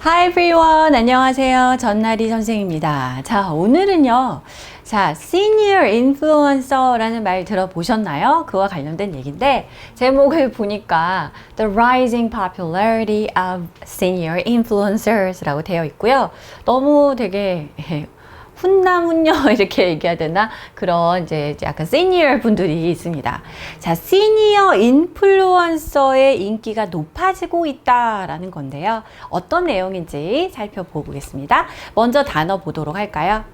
Hi everyone. 안녕하세요. 전나리 선생입니다. 자, 오늘은요. 자, senior influencer라는 말 들어보셨나요? 그와 관련된 얘기인데, 제목을 보니까 The Rising Popularity of Senior Influencers라고 되어 있고요. 너무 되게 훈남훈녀 이렇게 얘기해야 되나 그런 이제 약간 시니어 분들이 있습니다. 자, 시니어 인플루언서의 인기가 높아지고 있다라는 건데요. 어떤 내용인지 살펴보겠습니다. 먼저 단어 보도록 할까요?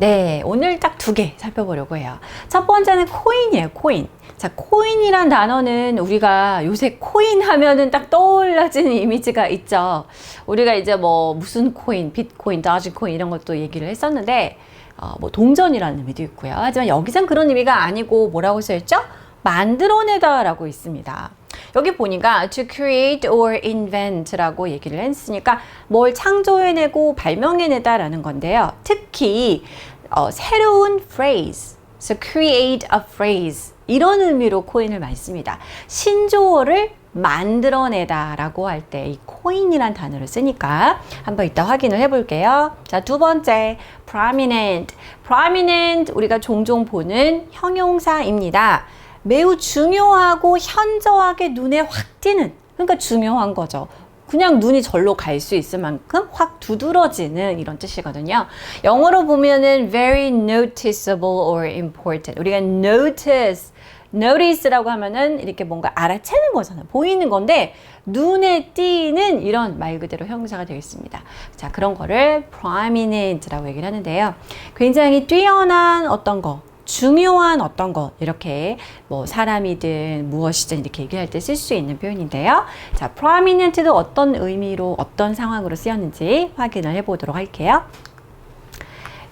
네, 오늘 딱 두 개 살펴보려고 해요. 첫 번째는 코인이에요, 코인. 자, 코인이란 단어는 우리가 요새 코인 하면은 딱 떠올라지는 이미지가 있죠. 우리가 이제 뭐 무슨 코인, 비트코인, 다지코인 이런 것도 얘기를 했었는데, 어, 뭐 동전이라는 의미도 있고요. 하지만 여기선 그런 의미가 아니고 뭐라고 써있죠? 만들어내다라고 있습니다. 여기 보니까 to create or invent라고 얘기를 했으니까 뭘 창조해내고 발명해내다라는 건데요. 특히 어, 새로운 phrase, so create a phrase 이런 의미로 코인을 많이 씁니다. 신조어를 만들어내다 라고 할 때 이 코인이란 단어를 쓰니까 한번 이따 확인을 해볼게요. 자, 두 번째, prominent. prominent 우리가 종종 보는 형용사입니다. 매우 중요하고 현저하게 눈에 확 띄는 그러니까 중요한 거죠. 그냥 눈이 절로 갈 수 있을 만큼 확 두드러지는 이런 뜻이거든요. 영어로 보면은 very noticeable or important. 우리가 notice, notice라고 하면은 이렇게 뭔가 알아채는 거잖아요. 보이는 건데 눈에 띄는 이런 말 그대로 형용사가 되겠습니다. 자, 그런 거를 prominent라고 얘기를 하는데요. 굉장히 뛰어난 어떤 거, 중요한 어떤 것 이렇게 뭐 사람이든 무엇이든 이렇게 얘기할 때 쓸 수 있는 표현인데요. 자, prominent도 어떤 의미로 어떤 상황으로 쓰였는지 확인을 해보도록 할게요.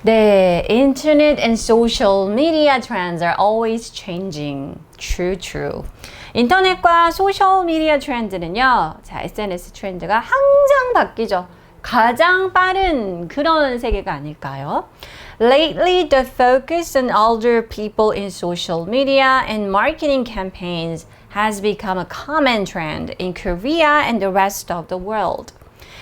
네, internet and social media trends are always changing. True, true. 인터넷과 소셜 미디어 트렌드는요. 자, SNS 트렌드가 항상 바뀌죠. 가장 빠른 그런 세계가 아닐까요? Lately, the focus on older people in social media and marketing campaigns has become a common trend in Korea and the rest of the world.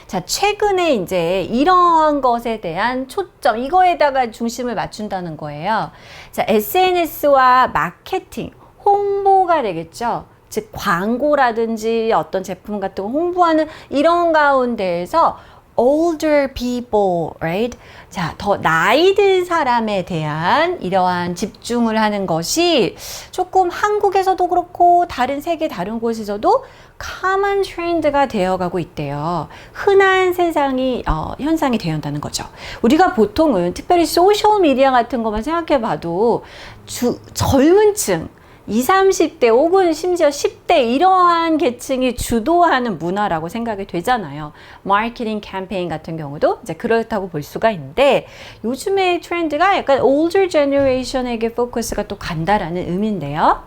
자, 최근에 이제 이러한 것에 대한 초점, 이거에다가 중심을 맞춘다는 거예요. 자, SNS와 마케팅, 홍보가 되겠죠. 즉, 광고라든지 어떤 제품 같은 거 홍보하는 이런 가운데에서 older people, right? 자, 더 나이 든 사람에 대한 이러한 집중을 하는 것이 조금 한국에서도 그렇고 다른 세계 다른 곳에서도 common trend가 되어가고 있대요. 흔한 세상이 어, 현상이 되어간다는 거죠. 우리가 보통은 특별히 소셜 미디어 같은 것만 생각해 봐도 주, 젊은 층 20, 30대 혹은 심지어 10대 이러한 계층이 주도하는 문화라고 생각이 되잖아요. 마케팅 캠페인 같은 경우도 이제 그렇다고 볼 수가 있는데 요즘의 트렌드가 약간 older generation에게 포커스가 또 간다라는 의미인데요.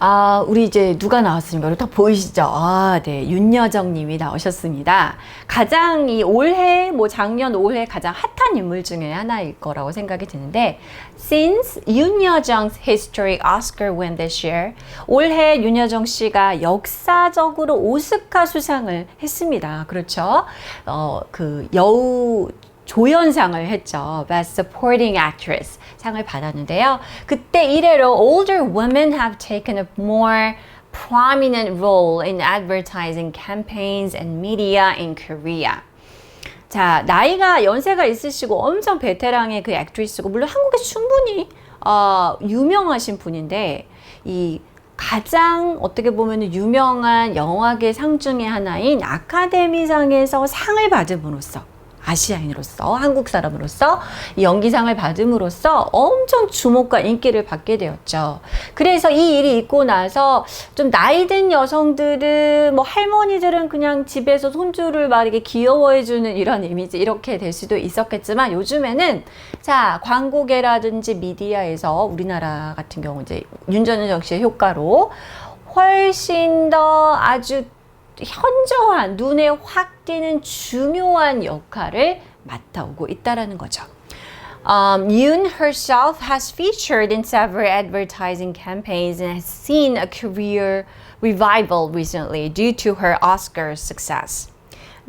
아, 우리 이제 누가 나왔습니까? 다 보이시죠? 아, 네. 윤여정 님이 나오셨습니다. 가장 이 올해, 뭐 작년 올해 가장 핫한 인물 중에 하나일 거라고 생각이 드는데, since 윤여정's history Oscar win this year, 올해 윤여정 씨가 역사적으로 오스카 수상을 했습니다. 그렇죠? 어, 그 여우 조연상을 했죠. Best Supporting Actress 상을 받았는데요. 그때 이래로 older women have taken a more prominent role in advertising campaigns and media in Korea. 자, 나이가 연세가 있으시고 엄청 베테랑의 그 액트리스고 물론 한국에 충분히 어, 유명하신 분인데 이 가장 어떻게 보면 유명한 영화계 상 중의 하나인 아카데미상에서 상을 받음으로써 아시아인으로서 한국 사람으로서 연기상을 받음으로써 엄청 주목과 인기를 받게 되었죠. 그래서 이 일이 있고 나서 좀 나이 든 여성들은 뭐 할머니들은 그냥 집에서 손주를 막 이렇게 귀여워해주는 이런 이미지 이렇게 될 수도 있었겠지만 요즘에는 자 광고계라든지 미디어에서 우리나라 같은 경우 이제 윤전현 씨의 효과로 훨씬 더 아주 현저한 눈에 확 띄는 중요한 역할을 맡아오고 있다라는 거죠. Um, Yoon herself has featured in several advertising campaigns and has seen a career revival recently due to her Oscar success.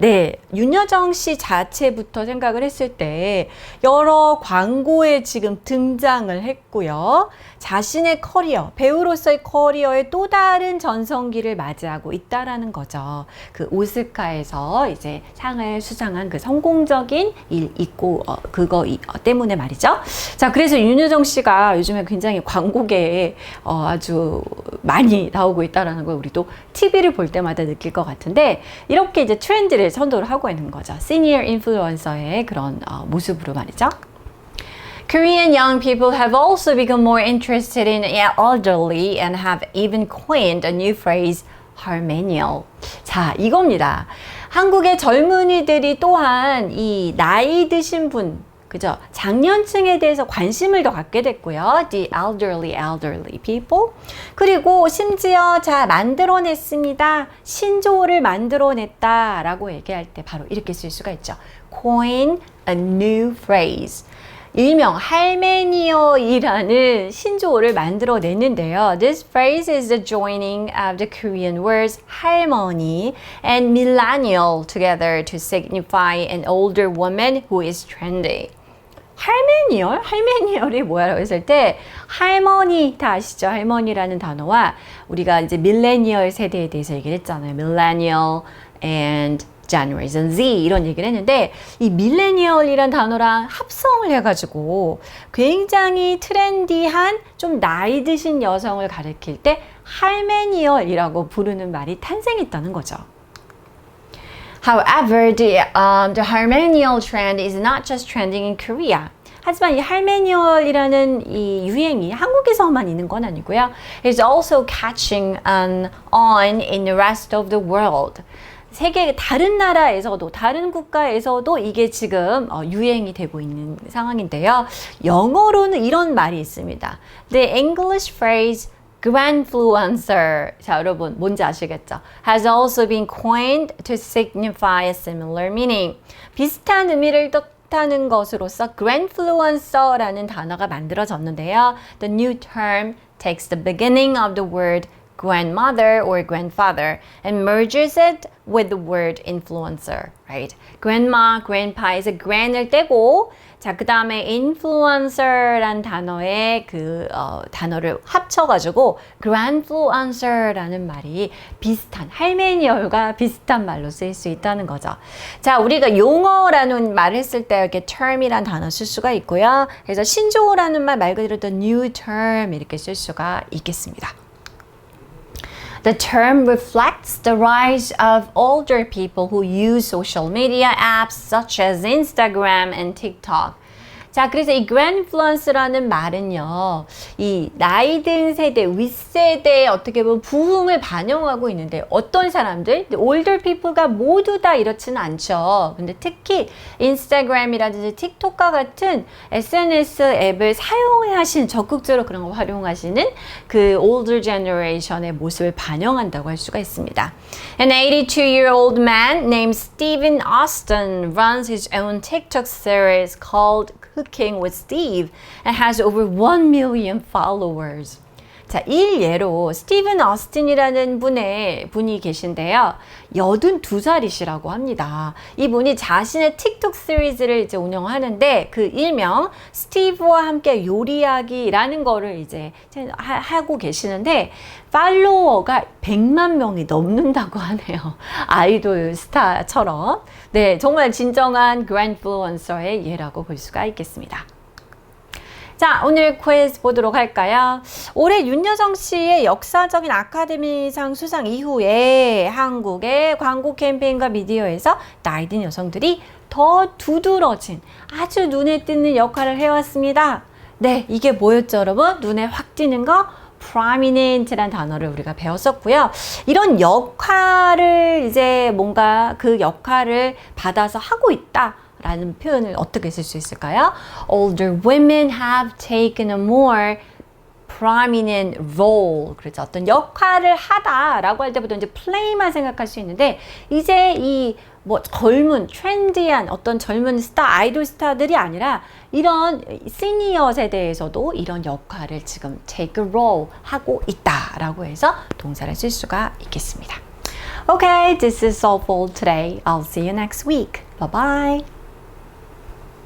네, 윤여정 씨 자체부터 생각을 했을 때 여러 광고에 지금 등장을 했고요. 자신의 커리어, 배우로서의 커리어의 또 다른 전성기를 맞이하고 있다라는 거죠. 그 오스카에서 이제 상을 수상한 그 성공적인 일 있고 어, 그거 이- 어, 때문에 말이죠. 자, 그래서 윤여정 씨가 요즘에 굉장히 광고계에 어, 아주 많이 나오고 있다라는 걸 우리도 TV를 볼 때마다 느낄 것 같은데 이렇게 이제 트렌드를 선도를 하고 있는 거죠. 시니어 인플루언서의 그런 어, 모습으로 말이죠. Korean young people have also become more interested in elderly and have even coined a new phrase, harmonial. 자, 이겁니다. 한국의 젊은이들이 또한 이 나이 드신 분, 그죠? 장년층에 대해서 관심을 더 갖게 됐고요. The elderly, elderly people. 그리고 심지어 자, 만들어냈습니다. 신조어를 만들어냈다라고 얘기할 때 바로 이렇게 쓸 수가 있죠. Coin a new phrase. 일명 할메니어이라는 신조어를 만들어냈는데요. This phrase is the joining of the Korean words 할머니 and millennial together to signify an older woman who is trendy. 할메니얼? 할메니얼이 뭐야라고 했을 때 할머니 다 아시죠? 할머니라는 단어와 우리가 이제 밀레니얼 세대에 대해서 얘기를 했잖아요. millennial and Generation Z 이런 얘기를 했는데 이 밀레니얼이란 단어랑 합성을 해가지고 굉장히 트렌디한 좀 나이 드신 여성을 가리킬 때 할메니얼이라고 부르는 말이 탄생했다는 거죠. However, the, um, the Harmenial trend is not just trending in Korea. 하지만 이 할메니얼이라는 이 유행이 한국에서만 있는 건 아니고요. It's also catching on, on in the rest of the world. 세계 다른 나라에서도 다른 국가에서도 이게 지금 어, 유행이 되고 있는 상황인데요. 영어로는 이런 말이 있습니다. The English phrase Grandfluencer. 자, 여러분, 뭔지 아시겠죠? Has also been coined to signify a similar meaning. 비슷한 의미를 뜻하는 것으로서 Grandfluencer라는 단어가 만들어졌는데요. The new term takes the beginning of the word grandmother or grandfather and merges it with the word influencer, right? grandma, grandpa에서 grand을 떼고 자, 그 다음에 influencer란 단어의 그 어, 단어를 합쳐가지고 grandfluencer라는 말이 비슷한 할메니얼과 비슷한 말로 쓰일 수 있다는 거죠. 자, 우리가 용어라는 말을 했을 때 이렇게 term이란 단어 쓸 수가 있고요. 그래서 신조어라는 말 말 그대로 the new term 이렇게 쓸 수가 있겠습니다. The term reflects the rise of older people who use social media apps such as Instagram and TikTok. 자, 그래서 이 grandfluence라는 말은요, 이 나이 든 세대, 윗세대의 어떻게 보면 부흥을 반영하고 있는데, 어떤 사람들, older people가 모두 다 이렇지는 않죠. 근데 특히 인스타그램이라든지 틱톡과 같은 SNS 앱을 사용하시는, 적극적으로 그런 걸 활용하시는 그 older generation의 모습을 반영한다고 할 수가 있습니다. An 82-year-old man named Stephen Austin runs his own TikTok series called Cooking with Steve and has over 1 million followers. 자, 일 예로 스티븐 어스틴이라는 분의 분이 계신데요. 82살이시라고 합니다. 이분이 자신의 틱톡 시리즈를 이제 운영하는데 그 일명 스티브와 함께 요리하기라는 거를 이제 하, 하고 계시는데 팔로워가 100만 명이 넘는다고 하네요. 아이돌 스타처럼. 네, 정말 진정한 그랜플루언서의 예라고 볼 수가 있겠습니다. 자, 오늘 퀴즈 보도록 할까요? 올해 윤여정 씨의 역사적인 아카데미상 수상 이후에 한국의 광고 캠페인과 미디어에서 나이든 여성들이 더 두드러진 아주 눈에 띄는 역할을 해왔습니다. 네, 이게 뭐였죠, 여러분? 눈에 확 띄는 거? prominent란 단어를 우리가 배웠었고요. 이런 역할을 이제 뭔가 그 역할을 받아서 하고 있다. 라는 표현을 어떻게 쓸 수 있을까요? Older women have taken a more prominent role. 그렇죠. 어떤 역할을 하다라고 할 때부터 이제 play만 생각할 수 있는데, 이제 이 뭐 젊은 트렌디한 어떤 젊은 스타 아이돌 스타들이 아니라 이런 시니어 세대에서도 이런 역할을 지금 take a role 하고 있다라고 해서 동사를 쓸 수가 있겠습니다. Okay, this is all for today. I'll see you next week. Bye bye.